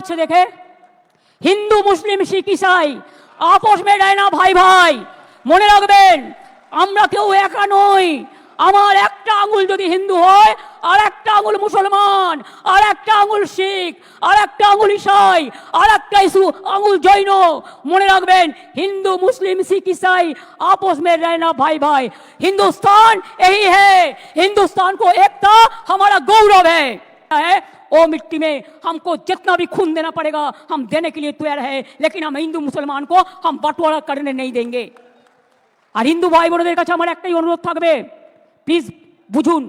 যাচ্ছে দেখে। হিন্দু, মুসলিম, শিখ, ইসাই, আপোষ মেটায় না ভাই ভাই। মনে রাখবেন, আমরা কেউ একা নই। আমার একটা আঙুল যদি হিন্দু হয় আর একটা আঙুল মুসলমান আর একটা আঙুল শিখ আর একটা আঙুল ইসাই আর একটা ইসু আঙুল জৈন। মনে রাখবেন, হিন্দু, মুসলিম, শিখ, ইসাই आपस में না ভাই ভাই। হিন্দুস্তান এই है হিন্দুস্তান কো একটা हमारा গৌরব হ্যাঁ ओ मिट्टी में हमको जितना भी खून देना पड़ेगा हम देने के लिए तैयार है लेकिन हम हिंदू मुसलमान को हम बंटवारा करने नहीं देंगे আর হিন্দু ভাই বোনদের কাছে আমার একটাই অনুরোধ থাকবে প্লিজ বুঝুন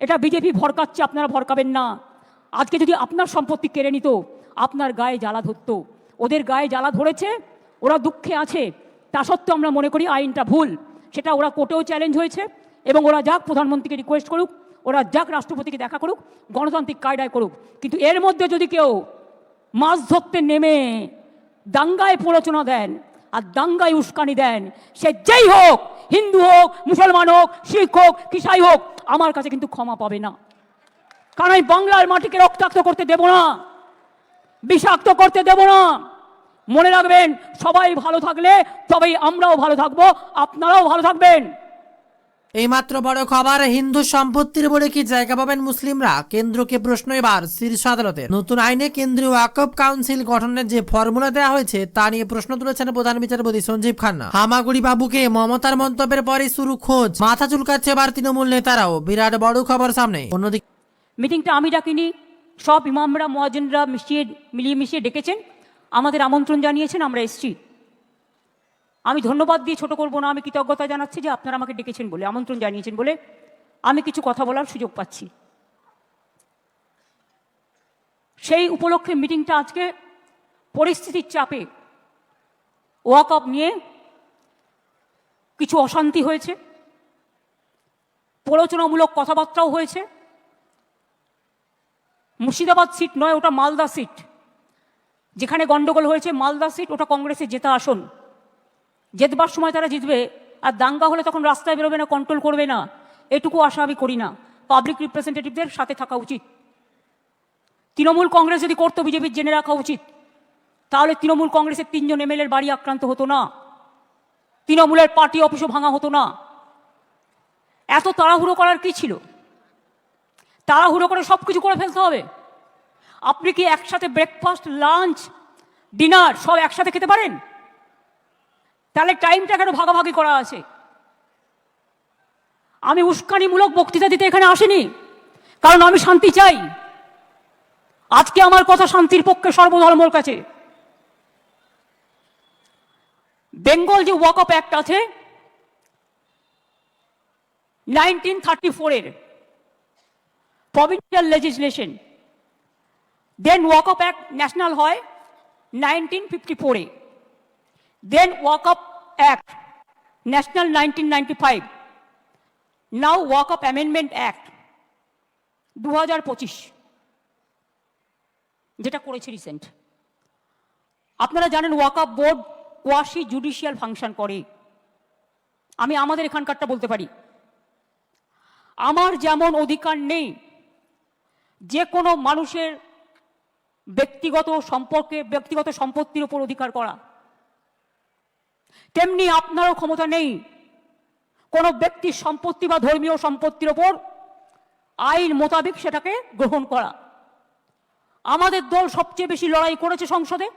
এটা বিজেপি ভরকাচ্ছে আপনারা ভরকাবেন না আজকে যদি আপনার সম্পত্তি কেড়ে নিত আপনার গায়ে জ্বালা ধরতো ওদের গায়ে জ্বালা ধরেছে ওরা দুঃখে আছে তা সত্ত্বেও আমরা মনে করি আইনটা ভুল সেটা ওরা কোর্টেও চ্যালেঞ্জ হয়েছে এবং ওরা যাক প্রধানমন্ত্রীকে রিকোয়েস্ট করুক ওরা যাক রাষ্ট্রপতিকে দেখা করুক, গণতান্ত্রিক কায়দায় করুক। কিন্তু এর মধ্যে যদি কেউ মাছ ধরতে নেমে দাঙ্গায় প্ররোচনা দেন আর দাঙ্গায় উস্কানি দেন, সে যেই হোক, হিন্দু হোক, মুসলমান হোক, শিখ হোক কিসাই হোক, আমার কাছে কিন্তু ক্ষমা পাবে না। কারণ আমি বাংলার মাটিকে রক্তাক্ত করতে দেব না, বিষাক্ত করতে দেব না। মনে রাখবেন, সবাই ভালো থাকলে তবেই আমরাও ভালো থাকব, আপনারাও ভালো থাকবেন। এইমাত্র বড় খবর, হিন্দু সম্পত্তির বলে কি জায়গা পাবেন মুসলিমরা? কেন্দ্রকে প্রশ্ন এবার, শীর্ষ আদালতে। নতুন আইনে কেন্দ্রীয় ওয়াকফ কাউন্সিল গঠনের যে ফর্মুলা দেওয়া হয়েছে, তা নিয়ে প্রশ্ন তুলেছেন প্রধান বিচারপতি সঞ্জীব খান্না। হামাগুড়ি বাবুকে মমতার মন্তব্যের পরে শুরু খোঁজ। মাথা চুলকাচ্ছে এবার তৃণমূল নেতারাও। বিরাট বড় খবর সামনে। অন্যদিকে মিটিংটা আমি ডাকিনি। সব ইমামরা, মহাজনরা মিশিয়ে, মিলিয়ে মিশিয়ে ডেকেছেন। আমাদের আমন্ত্রণ জানিয়েছেন, আমরা এসছি। আমি ধন্যবাদ দিয়ে ছোট করব না, আমি কৃতজ্ঞতা জানাচ্ছি যে আপনারা আমাকে ডেকেছেন বলে, আমন্ত্রণ জানিয়েছেন বলে আমি কিছু কথা বলার সুযোগ পাচ্ছি। সেই উপলক্ষে মিটিংটা আজকে পরিস্থিতির চাপে ওয়াকআপ নিয়ে কিছু অশান্তি হয়েছে, প্ররোচনামূলক কথাবার্তাও হয়েছে। মুর্শিদাবাদ সিট নয়, ওটা মালদা সিট। যেখানে গন্ডগোল হয়েছে, মালদা সিট, ওটা কংগ্রেসের জেতা আসন। জেতবার সময় তারা জিতবে, আর দাঙ্গা হলে তখন রাস্তায় বেরোবে না কন্ট্রোল করবে না। এটুকু আশা আমি করি না। পাবলিক রিপ্রেজেন্টেটিভদের সাথে থাকা উচিত। তৃণমূল কংগ্রেস যদি করতো বিজেপির জেনে রাখা উচিত। তাহলে তৃণমূল কংগ্রেসের তিনজন এমএলএর বাড়ি আক্রান্ত হতো না। তৃণমূলের পার্টি অফিসও ভাঙা হতো না। এত তাড়াহুড়ো করার কি ছিল? তাড়াহুড়ো করে সব কিছু করে ফেলতে হবে। আপনি কি একসাথে ব্রেকফাস্ট লাঞ্চ ডিনার সব একসাথে খেতে পারেন? তাহলে টাইমটা কেন ভাগাভাগি করা আছে। আমি উস্কানিমূলক বক্তৃতা দিতে এখানে আসিনি, কারণ আমি শান্তি চাই। আজকে আমার কথা শান্তির পক্ষে সর্বধর্মর কাছে। বেঙ্গল যে ওয়াক আপ অ্যাক্ট আছে নাইনটিন থার্টি ফোরের provincial legislation then Waqf act national হয় নাইনটিন ফিফটি ফোরে national nineteen ninety five now Waqf amendment act দু যেটা করেছে রিসেন্ট আপনারা জানেন Waqf board quasi judicial function করে। আমি আমাদের এখানকারটা বলতে পারি। আমার যেমন অধিকার নেই, যে কোনো মানুষের ব্যক্তিগত সম্পর্কে, ব্যক্তিগত সম্পত্তির উপর অধিকার করা। তেমনি আপনারও ক্ষমতা নেই। কোনো ব্যক্তির সম্পত্তি বা ধর্মীয় সম্পত্তির ওপর আইন মোতাবেক সেটাকে গ্রহণ করা। আমাদের দল সবচেয়ে বেশি লড়াই করেছে সংসদে,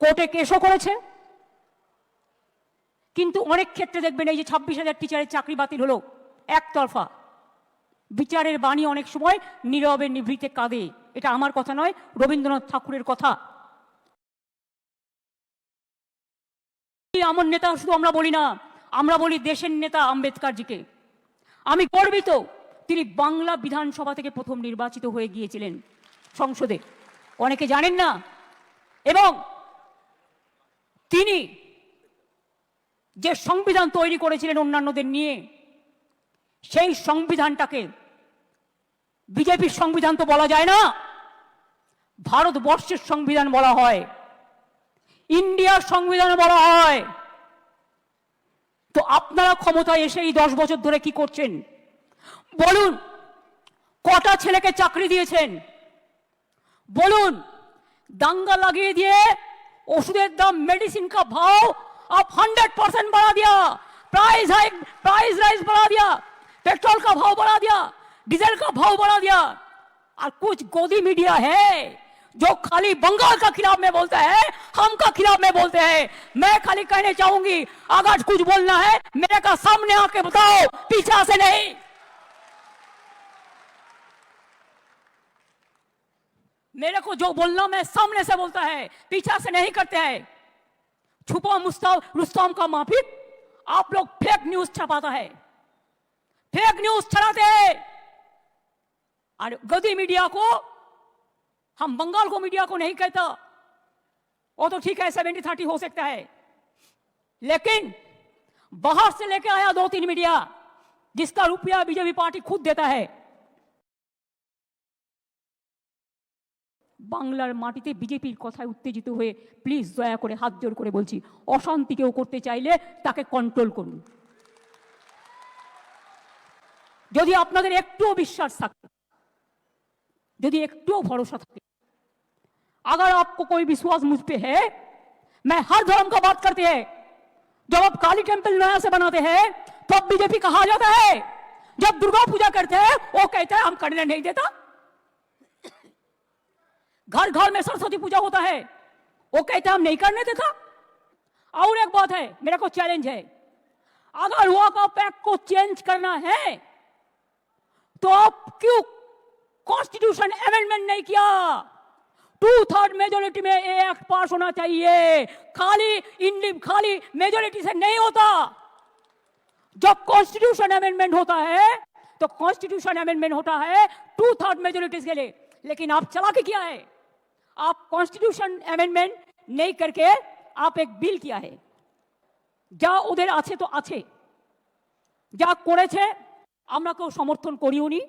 কোর্টে কেসও করেছে। কিন্তু অনেক ক্ষেত্রে দেখবেন এই যে ছাব্বিশ হাজার টিচারের চাকরি বাতিল হলো একতরফা। বিচারের বাণী অনেক সময় নীরবে নিভৃতে কাঁদে। এটা আমার কথা নয়, রবীন্দ্রনাথ ঠাকুরের কথা। আমার নেতা শুধু আমরা বলি না, আমরা বলি দেশের নেতা আম্বেদকরজিকে। আমি গর্বিত তিনি বাংলা বিধানসভা থেকে প্রথম নির্বাচিত হয়ে গিয়েছিলেন সংসদে। অনেকে জানেন না, এবং তিনি যে সংবিধান তৈরি করেছিলেন অন্যান্যদের নিয়ে, সেই সংবিধানটাকে, বিজেপির সংবিধান তো বলা যায় না, ভারতবর্ষের সংবিধান বলা হয়। ইন্ডিয়ার সংবিধান বলা হয় তো আপনারা ক্ষমতায় এসে এই দশ বছর ধরে কি করছেন বলুন কটা ছেলেকে চাকরি দিয়েছেন বলুন दंगा लगे दिए ওষুধের দাম मेडिसिन का भाव आप हंड्रेड परसेंट बढ़ा दिया प्राइस हाइक प्राइस राइज बढ़ा दिया पेट्रोल का भाव बढ़ा दिया डीजल का भाव बढ़ा दिया और कुछ गोदी मीडिया है जो खाली बंगाल का खिलाफ में बोलता है, हम का खिलाफ में बोलते हैं। मैं खाली कहने चाहूँगी अगर कुछ बोलना है, मेरे का सामने आके बताओ, पीछा से नहीं। मेरे को जो बोलना मैं सामने से बोलता है, पीछा से नहीं करते हैं। छुपा मुस्ताव, रुस्तम का माफिक आप लोग फेक न्यूज़ छपाता है। फेक न्यूज़ छड़ाते हैं। और गदी मीडिया को हम बंगाल को मीडिया को नहीं कहता। वो तो ठीक है सेवेंटी थर्टी हो सकता है। लेकिन बाहर से लेकर आया दो तीन मीडिया, जिसका रुपया बीजेपी पार्टी खुद देता है। বাংলার মাটিতে বিজেপির কথায় উত্তেজিত হয়ে প্লিজ দয়া করে হাত জোর করে বলছি, অশান্তি কেউ করতে চাইলে তাকে কন্ট্রোল করুন। যদি আপনাদের একটুও বিশ্বাস থাকে, যদি একটুও ভরসা থাকে अगर आपको कोई विश्वास मुझ पे है, मैं हर धर्म का बात करते हैं। जब आप काली टेंपल नया से बनाते हैं तो अब बीजेपी कहा जाता है? जब दुर्गा पूजा करते हैं, वो कहते हैं, हम करने नहीं देता। घर घर में सरस्वती पूजा होता है, वो कहते हैं, हम नहीं करने देता। और एक बात है, मेरा को चैलेंज है। अगर का पैक को चेंज करना है तो आप क्यों कॉन्स्टिट्यूशन अमेंडमेंट नहीं किया? टू थर्ड मेजोरिटी में ये एक्ट पास होना चाहिए खाली इंडी खाली मेजोरिटी से नहीं होता जब कॉन्स्टिट्यूशन अमेंडमेंट होता है तो कॉन्स्टिट्यूशन अमेंडमेंट होता है टू थर्ड मेजोरिटी के लिए लेकिन आप चला के किया है आप कॉन्स्टिट्यूशन अमेंडमेंट नहीं करके आप एक বিল किया है যা ওদের আছে তো আছে যা করেছে আমরা কেউ সমর্থন করিও নি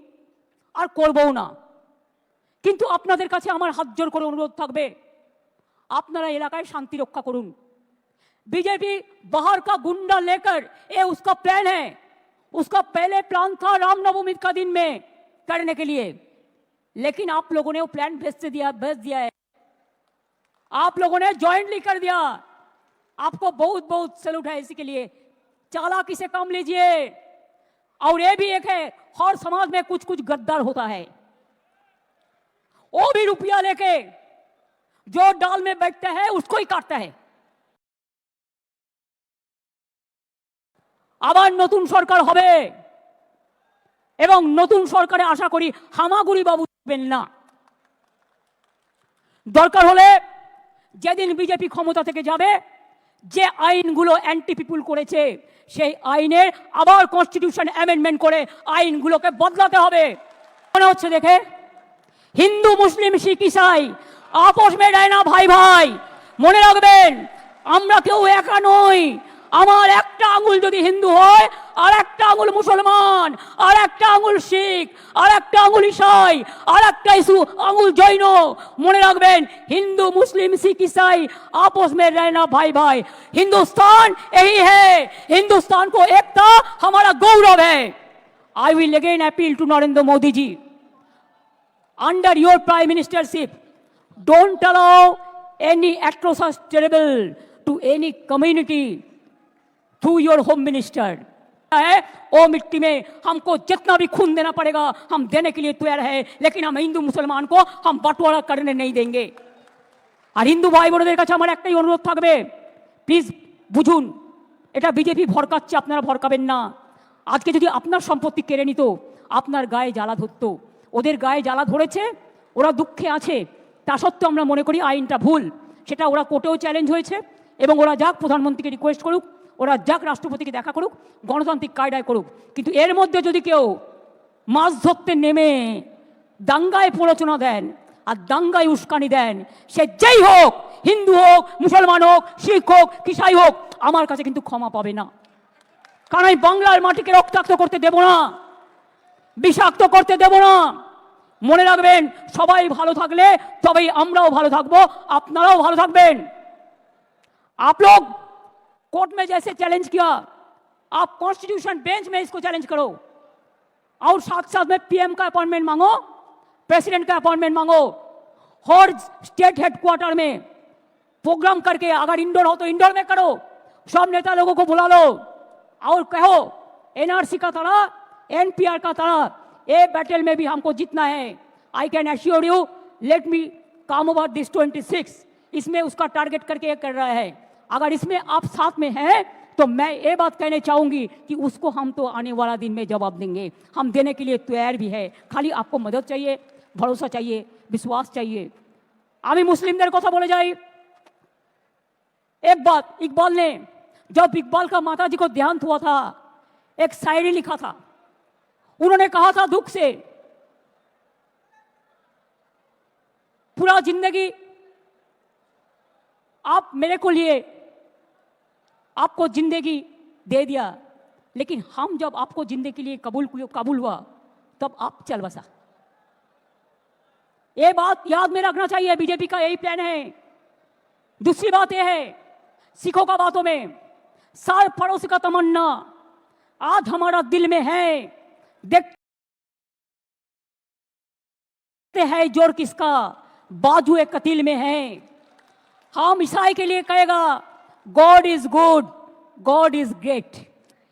আর করবও না কিন্তু আপনাদের কাছে আমার হাত জোর করে অনুরোধ থাকবে আপনারা এলাকায় শান্তি রক্ষা করুন बीजेपी बाहर का गुंडा लेकर ये उसका प्लान है उसका पहले प्लान था रामनवमी का दिन में करने के लिए लेकिन आप लोगों ने वो प्लान भेज से दिया भेज दिया है आप लोगों ने ज्वाइंटली कर दिया आपको बहुत बहुत सैल्यूट है इसी के लिए चालाकी से काम लीजिए और ये भी एक है हर समाज में कुछ कुछ गद्दार होता है वो भी रुपया लेके जो डाल में बैठता है उसको ही काटता है আবার নতুন সরকার হবে এবং নতুন সরকারে আশা করি হামাগুড়ি বাবু থাকবেন না দরকার হলে যেদিন বিজেপি ক্ষমতা থেকে যাবে যে আইনগুলো অ্যান্টি পিপুল করেছে সেই আইনের আবার কনস্টিটিউশন অ্যামেন্ডমেন্ট করে আইনগুলোকে বদলাতে হবে মনে হচ্ছে দেখে হিন্দু মুসলিম শিখ ইসাই আপোষ মেটায় না ভাই ভাই মনে রাখবেন আমরা কেউ একা নই আমার একটা আঙুল যদি হিন্দু হয় আর একটা আঙুল মুসলমান আর একটা আঙুল শিখ আর একটা আঙুল ইসাই আর একটা ইসু আঙুল জৈন মনে রাখবেন হিন্দু মুসলিম सिख ईसाई आपस में रहना भाई भाई हिंदुस्तान यही है हिंदुस्तान को एकता हमारा गौरव है I will again appeal to Narendra Modi ji under your prime ministership, don't allow any atrocious terrible to any community through your home minister. है ओ मिट्टी में हमको जितना भी खून देना पड़ेगा हम देने के लिए तैयार है लेकिन हम हिंदू मुसलमान को हम बंटवारा करने नहीं देंगे আর হিন্দু ভাই বোনদের কাছে আমার একটাই অনুরোধ থাকবে প্লিজ বুঝুন এটা বিজেপি ভরকাচ্ছে আপনারা ভরকাবেন না আজকে যদি আপনার সম্পত্তি কেড়ে নিত আপনার গায়ে জ্বালা ধরতো ওদের গায়ে জ্বালা ধরেছে, ওরা দুঃখে আছে। তা সত্ত্বেও আমরা মনে করি আইনটা ভুল। সেটা ওরা কোর্টেও চ্যালেঞ্জ হয়েছে এবং ওরা যাক, প্রধানমন্ত্রীকে রিকোয়েস্ট করুক, ওরা যাক, রাষ্ট্রপতিকে দেখা করুক, গণতান্ত্রিক কায়দায় করুক। কিন্তু এর মধ্যে যদি কেউ মাছ ধরতে নেমে, দাঙ্গায় প্ররোচনা দেন আর দাঙ্গায় উস্কানি দেন, সে যেই হোক, হিন্দু হোক, মুসলমান হোক, শিখ হোক, কিসাই হোক, আমার কাছে কিন্তু ক্ষমা পাবে না। কারণ আমি বাংলার মাটিকে রক্তাক্ত করতে দেব না। বিষাক্ত করতে দেব না মনে রাখবেন সবাই ভালো থাকলে তবেই আমরাও ভালো থাকবো আপনারাও ভালো থাকবেন आप लोग कोर्ट में जैसे चैलेंज किया आप कॉन्स्टिट्यूशन बेंच में इसको चैलेंज करो और साथ साथ में पीएम का अपॉइंटमेंट मांगो प्रेसिडेंट का अपॉइंटमेंट मांगो हर स्टेट हेडक्वार्टर में प्रोग्राम करके अगर इंडोर हो तो इंडोर में करो सब नेता लोगों को बुला लो और कहो एनआरसी का तरह एनपीआर का तरह ए बैटल में भी हमको जीतना है I can assure you let me come over this 26 इसमें उसका टारगेट करके ये कर रहा है अगर इसमें आप साथ में हैं तो मैं ये बात कहने चाहूंगी कि उसको हम तो आने वाला दिन में जवाब देंगे हम देने के लिए तैयार भी है খালি आपको मदद चाहिए भरोसा चाहिए विश्वास चाहिए আমি মুসলিমদের কথা বলে যাই एक बात इकबाल ने जब इकबाल का माता जी को देहांत हुआ था एक शायरी लिखा था उन्होंने कहा था दुख से। पूरा ज़िंदगी आप मेरे को लिए आपको ज़िंदगी दे दिया, लेकिन हम जब आपको ज़िंदगी के लिए कबूल कबूल हुआ, तब आप चल बसा। ये बात याद में रखना चाहिए, बीजेपी का यही प्लान है। दूसरी बात यह है, सिखों का बातों में सार पड़ोस का तमन्ना, आज हमारा दिल में है। देखते हैं ज़ोर किसका? बाजू एक कतील में है। हम ईसाई के लिए कहेगा God is good God is great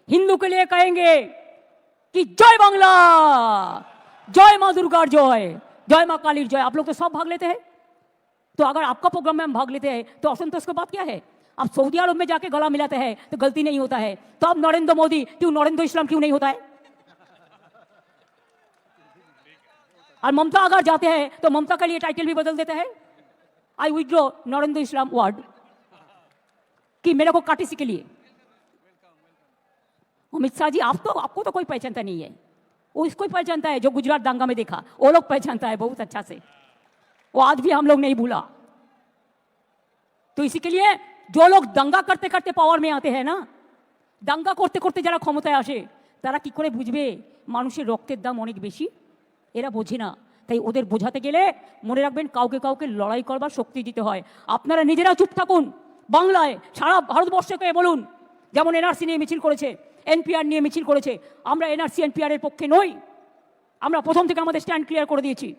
Hindu के लिए कहेंगे कि जय बांग्ला, जय माँ दुर्गा, जय जय माँ काली, जय। आप लोग तो सब भाग लेते हैं। तो अगर आपका प्रोग्राम में हम भाग लेते हैं तो असंतोष की बात क्या है? आप सऊदी अरब में जाके गला मिलाते हैं तो गलती नहीं होता है। तो अब नरेंद्र मोदी क्यों नरेंद्र इस्लाम क्यों नहीं होता है? और ममता अगर जाते हैं तो ममता के लिए टाइटल भी बदल देते हैं आई विड्रो नरेंद्र इस्लाम वर्ड कि मेरे को काटिसी के लिए अमित शाह जी आप तो आपको तो कोई पहचानता नहीं है वो इसको ही पहचानता है जो गुजरात दांगा में देखा वो लोग पहचानता है बहुत अच्छा से वो आज भी हम लोग नहीं भूला तो इसी के लिए जो लोग दंगा करते करते पावर में आते हैं ना দাঙ্গা করতে করতে যারা ক্ষমতায় আসে তারা কি করে বুঝবে মানুষের রক্তের দাম অনেক বেশি এরা বোঝে না। তাই ওদের বোঝাতে গেলে মনে রাখবেন কাউকে কাউকে লড়াই করবার শক্তি দিতে হয়। আপনারা নিজেরা চুপ থাকুন। বাংলায় সারা ভারতবর্ষকে বলুন, যেমন এনআরসি নিয়ে মিছিল করেছে, এনপিআর নিয়ে মিছিল করেছে, আমরা এনআরসি এনপিআর এর পক্ষে নই। আমরা প্রথম থেকে আমাদের স্ট্যান্ড ক্লিয়ার করে দিয়েছি।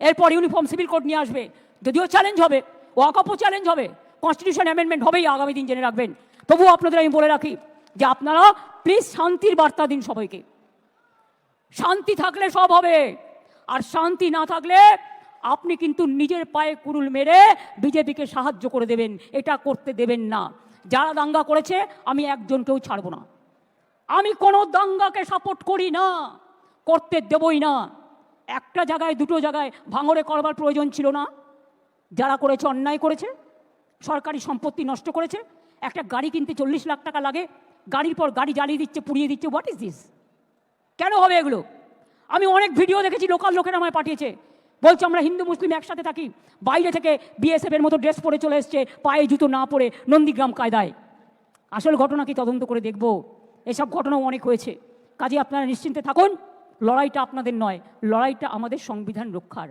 এরপর ইউনিফর্ম সিভিল কোড নিয়ে আসবে। যদিও চ্যালেঞ্জ হবে ওয়াকআপও চ্যালেঞ্জ হবে, কনস্টিটিউশন অ্যামেন্ডমেন্ট হবেই আগামী দিন জেনে রাখবেন। তবুও আপনাদের আমি বলে রাখি যে আপনারা প্লিজ শান্তির বার্তা দিন সবাইকে। শান্তি থাকলে সব হবে। আর শান্তি না থাকলে আপনি কিন্তু নিজের পায়ে কুরুল মেরে বিজেপিকে সাহায্য করে দেবেন, এটা করতে দেবেন না। যারা দাঙ্গা করেছে, আমি একজনকেও ছাড়ব না। আমি কোনো দাঙ্গাকে সাপোর্ট করি না, করতে দেবই না। একটা জায়গায়, দুটো জায়গায় ভাঙরে করবার প্রয়োজন ছিল না। যারা করেছে, অন্যায় করেছে, সরকারি সম্পত্তি নষ্ট করেছে, একটা গাড়ি কিনতে চল্লিশ লাখ টাকা লাগে, গাড়ির পর গাড়ি জ্বালিয়ে দিচ্ছে, পুড়িয়ে দিচ্ছে হোয়াট ইজ দিস কেন হবে এগুলো? আমি অনেক ভিডিও দেখেছি, লোকাল লোকেরা আমায় পাঠিয়েছে। বলছে, আমরা হিন্দু, মুসলিম একসাথে থাকি। বাইরে থেকে বিএসএফের মতো ড্রেস পরে চলে এসছে, পায়ে জুতো না পরে নন্দীগ্রাম কায়দায়। আসল ঘটনা কি তদন্ত করে দেখব। এসব ঘটনাও অনেক হয়েছে। কাজে আপনারা নিশ্চিন্তে থাকুন। লড়াইটা আপনাদের নয়, লড়াইটা আমাদের সংবিধান রক্ষার।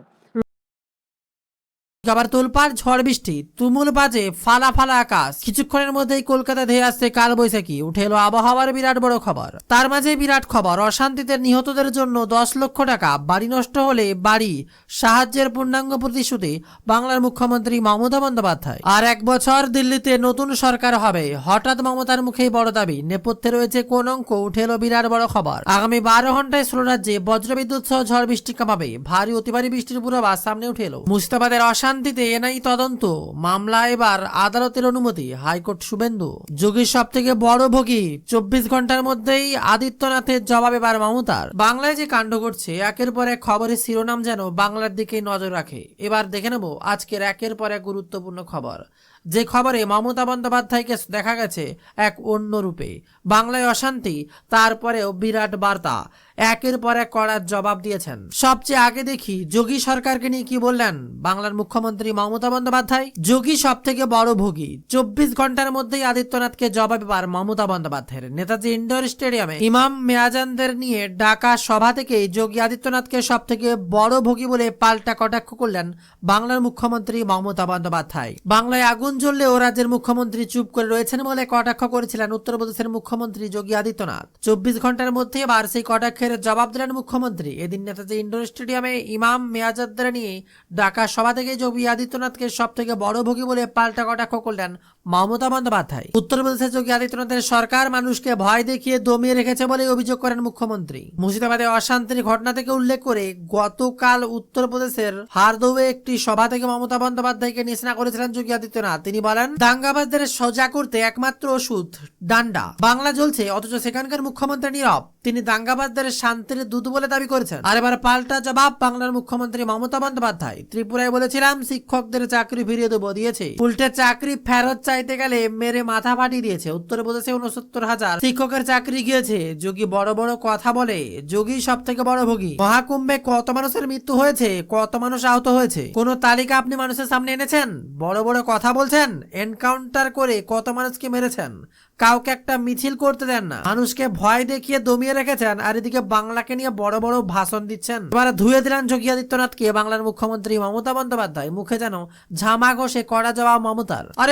আবার তোলপাড়, ঝড় বৃষ্টি, তুমুল বাজে, ফালা ফালা আকাশ। কিছুক্ষণের মধ্যেই কলকাতা ধেয়ে আসছে কাল বৈশাখী উঠে এলো আবহাওয়ার বিরাট বড় খবর। তার মাঝে বিরাট খবর, অশান্তিতে নিহতদের জন্য দশ লক্ষ টাকা, বাড়ি নষ্ট হলে বাড়ি, সাহায্যের পূর্ণাঙ্গ প্রতিশ্রুতি, বাংলার মুখ্যমন্ত্রী মমতা বন্দ্যোপাধ্যায়। আর এক বছর দিল্লিতে নতুন সরকার হবে, হঠাৎ মমতার মুখেই বড় দাবি, নেপথ্যে রয়েছে কোন অঙ্ক, উঠে এলো বিরাট বড় খবর। আগামী বারো ঘন্টায় ষোলো রাজ্যে বজ্রবিদ্যুৎ সহ ঝড় বৃষ্টি কামাবে, ভারী অতি ভারী বৃষ্টির পূর্বাভাস সামনে উঠে এলো। মুর্শিদাবাদের অশান্তিতে এনআই তদন্ত। মামলা এবার আদালতের অনুমতি, হাইকোর্ট শুভেন্দু। যোগীর সব থেকে বড় ভোগী, চব্বিশ ঘণ্টার মধ্যেই আদিত্যনাথের জবাব এবার মমতার। বাংলায় যে কাণ্ড ঘটছে, একের পর এক খবরের শিরোনাম যেন বাংলার দিকে নজর রাখে। এবার দেখে নেব আজকের একের পর এক গুরুত্বপূর্ণ খবর। যে খবরে মমতা বন্দ্যোপাধ্যায়কে দেখা গেছে এক অন্য রূপে। বাংলায় অশান্তি, তারপরেও বিরাট বার্তা। একের পর এক করার জবাব দিয়েছেন। সবচেয়ে আগে দেখি যোগী সরকারকে নিয়ে কি বললেন বাংলার মুখ্যমন্ত্রী মমতা বন্দ্যোপাধ্যায়। যোগী সব থেকে বড় ভোগী। চব্বিশ ঘণ্টার মধ্যেই আদিত্যনাথকে জবাব এবার মমতা বন্দ্যোপাধ্যায়ের। নেতাজি ইন্ডোর স্টেডিয়ামে ইমাম মেয়াজানদের নিয়ে ডাকা সভা থেকে যোগী আদিত্যনাথকে সব থেকে বড় ভোগী বলে পাল্টা কটাক্ষ করলেন বাংলার মুখ্যমন্ত্রী মমতা বন্দ্যোপাধ্যায়। বাংলায় আগুন জ্বললেও রাজ্যের মুখ্যমন্ত্রী চুপ করে রয়েছেন বলে কটাক্ষ করেছিলেন উত্তরপ্রদেশের মুখ্যমন্ত্রী যোগী আদিত্যনাথ। চব্বিশ ঘণ্টার মধ্যে এবার সেই কটাক্ষের ফের জবাব দিলেন মুখ্যমন্ত্রী। এদিন নেতাজি ইন্ডোর স্টেডিয়ামে ইমাম মেয়াজাদ্দারা নিয়ে ডাকা সভা থেকে যোগী আদিত্যনাথকে সব থেকে বড় ভোগী বলে পাল্টা কটাক্ষ করলেন মমতা বন্দ্যোপাধ্যায়। উত্তরপ্রদেশে যোগী আদিত্যনাথের সরকার মানুষকে ভয় দেখিয়ে দমিয়ে রেখেছে বলে অভিযোগ করেন মুখ্যমন্ত্রী। মুর্শিদাবাদে অশান্তির ঘটনা থেকে উল্লেখ করে গতকাল উত্তরপ্রদেশের হারদৌয়ে একটি সভা থেকে মমতা বন্দ্যোপাধ্যায়কে নিশানা করেছিলেন যোগী আদিত্যনাথ। তিনি বলেন, দাঙ্গাবাজদের সোজা করতে একমাত্র ওষুধ, ডান্ডা। বাংলা জ্বলছে, অথচ সেখানকার মুখ্যমন্ত্রী নীরব। তিনি দাঙ্গাবাজদের শান্তির দূত বলে দাবি করেছেন। আর এবার পাল্টা জবাব বাংলার মুখ্যমন্ত্রী মমতা বন্দ্যোপাধ্যায়। ত্রিপুরায় বলেছিলাম, শিক্ষকদের চাকরি ফিরিয়ে দেবো, দিয়েছে। উল্টে চাকরি ফেরত চাইতে গেলে মেরে মাথা ফাটিয়ে দিয়েছে। উত্তরপ্রদেশে উনসত্তর হাজার শিক্ষকের চাকরি গিয়েছে। যোগী বড় বড় কথা বলে। যোগী সব থেকে বড় ভোগী। মহাকুম্ভে কত মানুষের মৃত্যু হয়েছে, কত মানুষ আহত হয়েছে? কোন তালিকা আপনি মানুষের সামনে এনেছেন? বড় বড় কথা বলছেন? এনকাউন্টার করে কত মানুষকে মেরেছেন? কাউকে একটা মিছিল করতে দেন না। মানুষকে ভয় দেখিয়ে দমিয়ে রেখেছেন আর এদিকে বাংলাকে নিয়ে বড় বড় ভাষণ দিচ্ছেন। এবারে ধুয়ে দিলেন যোগী আদিত্যনাথকে বাংলার মুখ্যমন্ত্রী মমতা বন্দ্যোপাধ্যায়। মুখে যেন ঝামা ঘষে কড়া জবাব মমতার। আরে